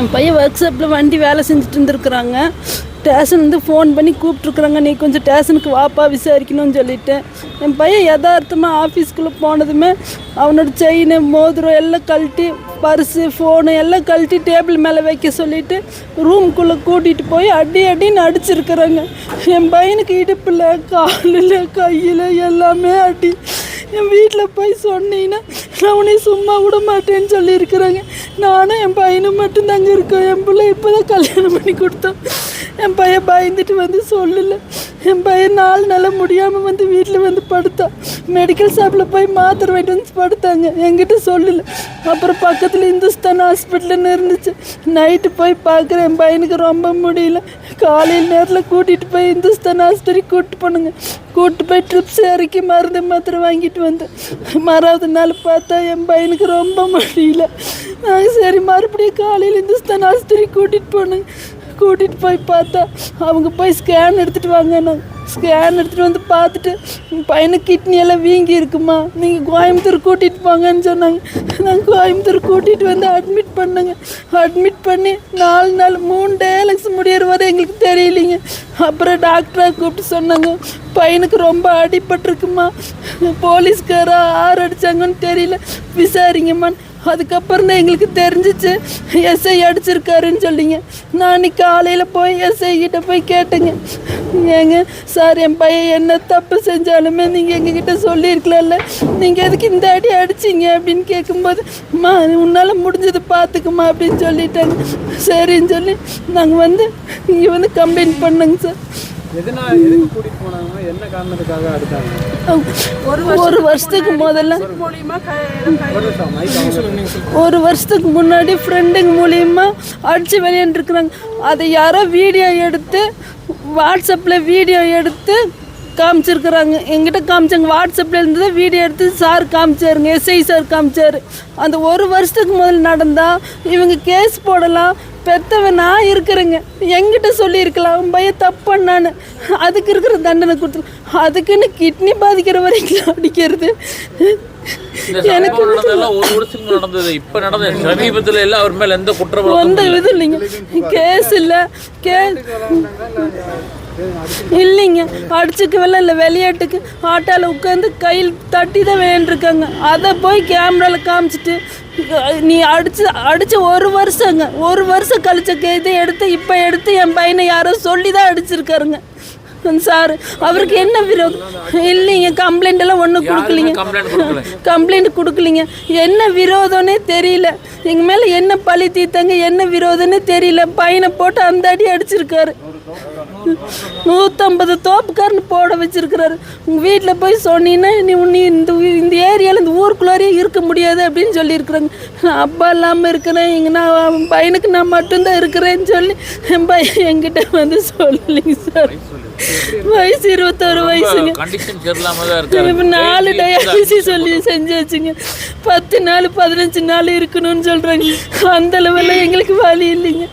என் பையன் ஒர்க் ஷாப்பில் வண்டி வேலை செஞ்சுட்டு இருந்திருக்குறாங்க. ஸ்டேஷன் வந்து ஃபோன் பண்ணி கூப்பிட்ருக்குறாங்க நீ கொஞ்சம் ஸ்டேஷனுக்கு வாப்பா விசாரிக்கணும்னு சொல்லிட்டு. என் பையன் யதார்த்தமாக ஆஃபீஸ்க்குள்ளே போனதுமே அவனோட செயின் மோதிரம் எல்லாம் கழட்டி பர்ஸு ஃபோனு எல்லாம் கழட்டி டேபிள் மேலே வைக்க சொல்லிவிட்டு ரூம்குள்ளே கூட்டிகிட்டு போய் அடி அடின்னு அடிச்சிருக்கிறாங்க. என் பையனுக்கு இடுப்பில் காலில் கையில் எல்லாமே அடி. என் வீட்டில் போய் சொன்னீங்கன்னா நான் உன்னை சும்மா விட மாட்டேன்னு சொல்லியிருக்கிறாங்க. நானும் என் பையனும் மட்டும்தாங்க இருக்கோம். என் பிள்ளை இப்போ தான் கல்யாணம் பண்ணி கொடுத்தோம் என் பையன் பயந்துட்டு வந்து சொல்லலை. என் பையன் நாலு நாளாக முடியாமல் வந்து வீட்டில் வந்து படுத்தான் மெடிக்கல் ஷாப்பில் போய் மாத்திரை வாங்கிட்டு வந்து படுத்தாங்க. என்கிட்ட சொல்லல. அப்புறம் பக்கத்தில் இந்துஸ்தான் ஹாஸ்பிட்டல்னு இருந்துச்சு. நைட்டு போய் பார்க்குறேன் என் பையனுக்கு ரொம்ப முடியல. காலையில் நேரத்தில் கூட்டிகிட்டு போய் இந்துஸ்தான் ஹாஸ்பிட்டலுக்கு கூப்பிட்டு போனுங்க. கூப்பிட்டு போய் ட்ரிப்ஸ் இறக்கி மருந்து மாத்திரை வாங்கிட்டு வந்தேன் மறாவது நாள் பார்த்தா என் பையனுக்கு ரொம்ப முடியல. நாங்கள் சரி மறுபடியும் காலையில் இந்துஸ்தான் ஹாஸ்பிட்டலுக்கு கூட்டிகிட்டு போனேங்க. கூட்டிகிட்டு போய் பார்த்தா அவங்க போய் ஸ்கேன் எடுத்துகிட்டு வாங்க ஸ்கேன் எடுத்துகிட்டு வந்து பார்த்துட்டு உங்க பையனுக்கு கிட்னி எல்லாம் வீங்கி இருக்குமா? நீங்கள் கோயம்புத்தூர் கூட்டிகிட்டு போங்கன்னு சொன்னாங்க. நாங்கள் கோயம்புத்தூர் கூட்டிகிட்டு வந்து அட்மிட் பண்ணேங்க. அட்மிட் பண்ணி நாலு நாள் மூணு டேலக்ஸ் முடியிற வரை எங்களுக்கு தெரியலைங்க. அப்புறம் டாக்டரை கூப்பிட்டு சொன்னாங்க பையனுக்கு ரொம்ப அடிபட்டிருக்குமா? போலீஸ்காராக ஆறு அடிச்சாங்கன்னு தெரியல. விசாரிங்கம்மான்னு அதுக்கப்புறம் தான் எங்களுக்கு தெரிஞ்சிச்சு எஸ்ஐ அடிச்சிருக்காருன்னு சொல்லிங்க. நான் அன்னைக்கு காலையில் போய் எஸ்ஐ கிட்ட போய் கேட்டேங்க. ஏங்க சார் என் பையன் என்ன தப்பு செஞ்சாலுமே நீங்கள் எங்ககிட்ட சொல்லியிருக்கலாம்ல. நீங்கள் எதுக்கு இந்த அடி அடிச்சிங்க அப்படின்னு கேட்கும்போது மா உன்னால் முடிஞ்சது பார்த்துக்குமா அப்படின்னு சொல்லிட்டாங்க. சரின்னு சொல்லி நாங்கள் வந்து இங்கே வந்து கம்ப்ளைண்ட் பண்ணோங்க சார் எதனா எதுக்கு கூட்டிட்டு போனாங்க? என்ன காரணத்துக்காக அடித்தாங்க ஒரு வருஷத்துக்கு முதல்ல ஒரு வருஷத்துக்கு முன்னாடி ஃப்ரெண்டுங்க மூலியமா அடிச்சு விளையாண்டுருக்குறாங்க அதை யாரோ வீடியோ எடுத்து வாட்ஸ்அப்பில் வீடியோ எடுத்து காமிச்சிருக்கிறாங்க. எங்கிட்ட காமிச்சாங்க. வாட்ஸ்அப்பில் இருந்தது வீடியோ எடுத்து சார் காமிச்சாருங்க எஸ்ஐ சார் காமிச்சாரு. அந்த ஒரு வருஷத்துக்கு முதல்ல நடந்தா இவங்க கேஸ் போடலாம். பெத்தவன் நான் இருக்கிறேங்க. எங்கிட்ட சொல்லியிருக்கலாம். அவன் பையன் தப்பு பண்ணான்னு அதுக்கு இருக்கிற தண்டனை கொடுத்து அதுக்குன்னு கிட்னி பாதிக்கிற வரைக்கும் அடிக்கிறது. வருஷத்துக்கு நடந்தது. இப்ப நடந்த சமீபத்துல எல்லாம் அவர் மேல எந்த குற்றம் எந்த இது இல்லைங்க. கேஸ் இல்லை. கே இல்லைங்க அடிச்சுக்கவே இல்லை விளையாட்டுக்கு. ஆட்டோவில் உட்காந்து கையில் தட்டி தான் வேண்டிருக்காங்க அதை போய் கேமராவில் காமிச்சிட்டு நீ அடிச்சு அடிச்ச ஒரு வருஷங்க ஒரு வருஷம் கழிச்ச இதை எடுத்து இப்போ எடுத்து என் பையனை யாரோ சொல்லி தான் அடிச்சிருக்காருங்க. சார் அவருக்கு என்ன விரோதம் இல்லைங்க கம்ப்ளைண்ட் எல்லாம் ஒன்றும் கொடுக்கலீங்க. கம்ப்ளைண்ட் கொடுக்கல. கம்ப்ளைண்ட் கொடுக்கலீங்க. என்ன விரோதம்னே தெரியல. எங்க மேல என்ன பழி தீர்த்தாங்க என்ன விரோதம்னே தெரியல. பையனை போட்டு அந்த அடி அடிச்சிருக்காரு. நூற்றம்பது தோப்புக்காரன்னு போட வச்சிருக்கிறாரு. உங்கள் வீட்டில் போய் சொன்னீங்கன்னா நீ நீ இந்த இந்த ஏரியாவில் இந்த ஊருக்குள்ளாரே இருக்க முடியாது அப்படின்னு சொல்லியிருக்கிறாங்க. நான் அப்பா இல்லாமல் இருக்கிறேன். எங்க நான் அவன் பையனுக்கு நான் மட்டும்தான் இருக்கிறேன்னு சொல்லி என் பையன் என்கிட்ட வந்து சொல்லலைங்க சார். வயசு இருபத்தோரு வயசுங்க. இப்போ நாலு டயாலிசிஸ் சொல்லி செஞ்சாச்சுங்க பத்து நாள் பதினஞ்சு நாள் இருக்கணும்னு சொல்கிறாங்க அந்த லெவலில் எங்களுக்கு வழி இல்லைங்க.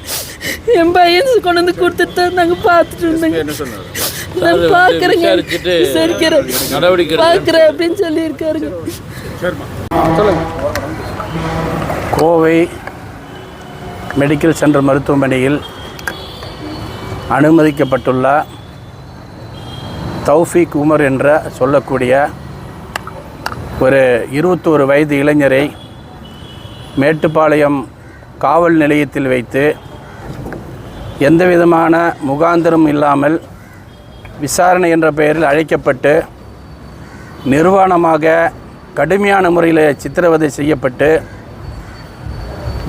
என் பையன் கொண்டு வந்து கொடுத்துட்டு நாங்கள் பார்த்துட்டு இருந்தோங்க. நான் பார்க்குறேங்க. விசாரிக்கிறேன். பார்க்குறேன் அப்படின்னு சொல்லியிருக்காருங்க. கோவை மெடிக்கல் சென்டர் மருத்துவமனையில் அனுமதிக்கப்பட்டுள்ள தௌஃபீக் உமர் என்ற சொல்லக்கூடிய ஒரு இருபத்தோரு வயது இளைஞரை மேட்டுப்பாளையம் காவல் நிலையத்தில் வைத்து எந்த விதமான முகாந்திரம் இல்லாமல் விசாரணை என்ற பெயரில் அழைக்கப்பட்டு நிர்வாணமாக கடுமையான முறையில் சித்திரவதை செய்யப்பட்டு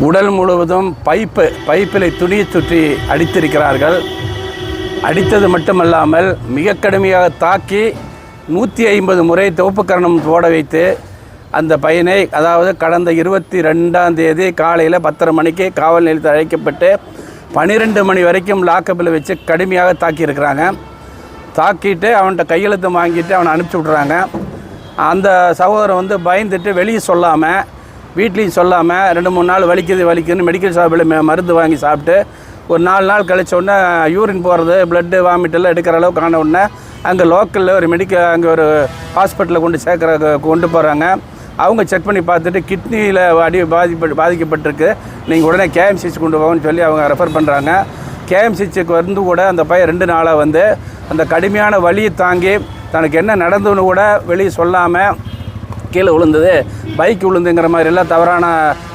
உடல் முழுவதும் பைப்பு பைப்பிலை துணியை சுற்றி அடித்திருக்கிறார்கள். அடித்தது மட்டுமல்லாமல் மிக கடுமையாக தாக்கி நூற்றி ஐம்பது முறை துவப்புக்கரணம் போட வைத்து அந்த பையனை அதாவது கடந்த இருபத்தி ரெண்டாம் தேதி காலையில் பத்தரை மணிக்கு காவல் நிலையத்தில் அழைக்கப்பட்டு பன்னிரெண்டு மணி வரைக்கும் லாக்கப்பில் வச்சு கடுமையாக தாக்கியிருக்கிறாங்க. தாக்கிட்டு அவன்கிட்ட கையெழுத்து வாங்கிட்டு அவனை அனுப்பிச்சி விட்றாங்க அந்த சகோதரன் வந்து பயந்துட்டு வெளியே சொல்லாமல் வீட்லேயும் சொல்லாமல் ரெண்டு மூணு நாள் வலிக்குது வலிக்குதுன்னு மெடிக்கல் ஷாப்பில் மருந்து வாங்கி சாப்பிட்டு ஒரு நாலு நாள் கழிச்ச உடனே யூரின் போகிறது பிளட்டு வாமிட்டெல்லாம் எடுக்கிற அளவுக்கு ஆன உடனே அங்கே லோக்கலில் ஒரு மெடிக்கல் அங்கே ஒரு ஹாஸ்பிட்டலில் கொண்டு சேர்க்குற கொண்டு போகிறாங்க அவங்க செக் பண்ணி பார்த்துட்டு கிட்னியில் அடி பாதிப்பு பாதிக்கப்பட்டிருக்கு. நீங்கள் உடனே கேஎம்சிசி கொண்டு போகணும்னு சொல்லி அவங்க ரெஃபர் பண்ணுறாங்க கேஎம்சிசிக்கு வந்து கூட அந்த பையன் ரெண்டு நாளாக வந்து அந்த கடுமையான வழியை தாங்கி தனக்கு என்ன நடந்ததுன்னு கூட வெளியே சொல்லாமல் கீழே விழுந்தது. பைக் விழுந்துங்கிற மாதிரி எல்லாம் தவறான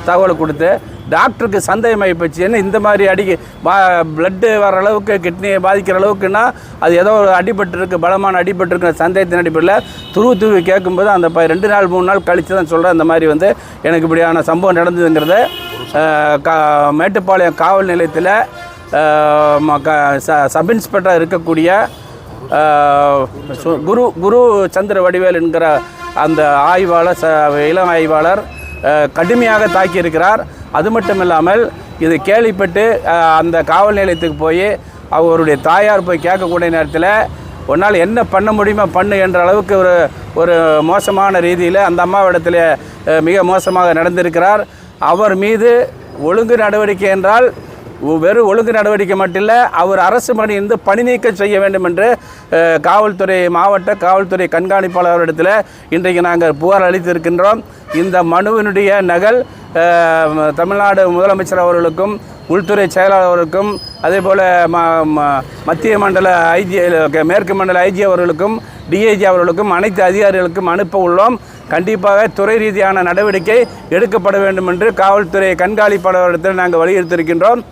தகவலை கொடுத்து டாக்டருக்கு சந்தேகமாகி போச்சு. என்ன இந்த மாதிரி அடி பா பிளட்டு வர அளவுக்கு கிட்னியை பாதிக்கிற அளவுக்குன்னா அது ஏதோ ஒரு அடிபட்டுருக்கு பலமான அடிபட்டுருக்குற சந்தேகத்தின் அடிப்படையில் துருவி துருவி கேட்கும்போது அந்த ப ரெண்டு நாள் மூணு நாள் கழித்து தான் சொல்கிறேன் அந்த மாதிரி வந்து எனக்கு இப்படியான சம்பவம் நடந்ததுங்கிறத கா மேட்டுப்பாளையம் காவல் நிலையத்தில் ம- க- ச- சப் இன்ஸ்பெக்டராக இருக்கக்கூடிய சு- குரு குரு சந்திர வடிவேல் என்கிற அந்த ஆய்வாளர் ச இளம் ஆய்வாளர் கடுமையாக தாக்கியிருக்கிறார். அது மட்டும் இல்லாமல் இது கேள்விப்பட்டு அந்த காவல் நிலையத்துக்கு போய் அவருடைய தாயார் போய் கேட்கக்கூடிய நேரத்தில் உன்னால் என்ன பண்ண முடியுமோ பண்ணு என்ற அளவுக்கு ஒரு ஒரு மோசமான ரீதியில் அந்த அம்மாவிடத்தில் மிக மோசமாக நடந்திருக்கிறார். அவர் மீது ஒழுங்கு நடவடிக்கை என்றால் வெறும் ஒழுங்கு நடவடிக்கை மட்டும் இல்லை அவர் அரசு பணியிருந்து பணி நீக்கம் செய்ய வேண்டும் என்று காவல்துறை மாவட்ட காவல்துறை கண்காணிப்பாளரிடத்தில் இன்றைக்கு நாங்கள் புகார் அளித்திருக்கின்றோம். இந்த மனுவினுடைய நகல் தமிழ்நாடு முதலமைச்சர் அவர்களுக்கும் உள்துறை செயலாளர் அவர்களுக்கும் அதே போல் ம- மத்திய மண்டல ஐஜி மேற்கு மண்டல ஐஜி அவர்களுக்கும் டிஐஜி அவர்களுக்கும் அனைத்து அதிகாரிகளுக்கும் அனுப்ப உள்ளோம். கண்டிப்பாக துறை ரீதியான நடவடிக்கை எடுக்கப்பட வேண்டும் என்று காவல்துறை கண்காணிப்பாளரிடத்தில் நாங்கள் வலியுறுத்தியிருக்கின்றோம்.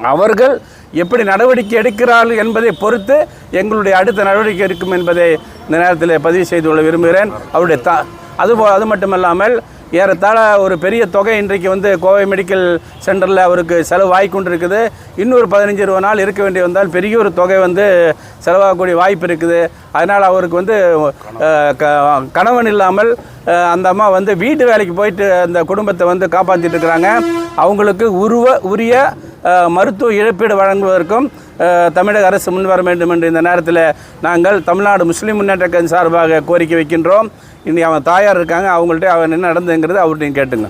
அவர்கள் எப்படி நடவடிக்கை எடுக்கிறார்கள் என்பதை பொறுத்து எங்களுடைய அடுத்த நடவடிக்கை இருக்கும் என்பதை இந்த நேரத்தில் பதிவு செய்து கொள்ள விரும்புகிறேன். அவருடைய த அதுபோ அது மட்டுமல்லாமல் ஏறத்தாழ ஒரு பெரிய தொகை இன்றைக்கு வந்து கோவை மெடிக்கல் சென்டரில் அவருக்கு செலவாகி கொண்டிருக்குது இன்னொரு பதினஞ்சு இருபது நாள் இருக்க வேண்டி வந்தால் பெரிய ஒரு தொகை வந்து செலவாகக்கூடிய வாய்ப்பு இருக்குது. அதனால் அவருக்கு வந்து க- கணவன் இல்லாமல் அந்த அம்மா வந்து வீட்டு வேலைக்கு போயிட்டு அந்த குடும்பத்தை வந்து காப்பாற்றிட்டு இருக்கிறாங்க. அவங்களுக்கு உருவ உரிய மருத்துவ இழப்பீடு வழங்குவதற்கும் தமிழக அரசு முன்வர வேண்டும் என்று இந்த நேரத்தில் நாங்கள் தமிழ்நாடு முஸ்லீம் முன்னேற்ற கட்சி சார்பாக கோரிக்கை வைக்கின்றோம். இனி அவன் தாயார் இருக்காங்க அவங்கள்ட்ட அவன் என்ன நடந்துங்கிறது அவர்கிட்டையும் கேட்டுங்க.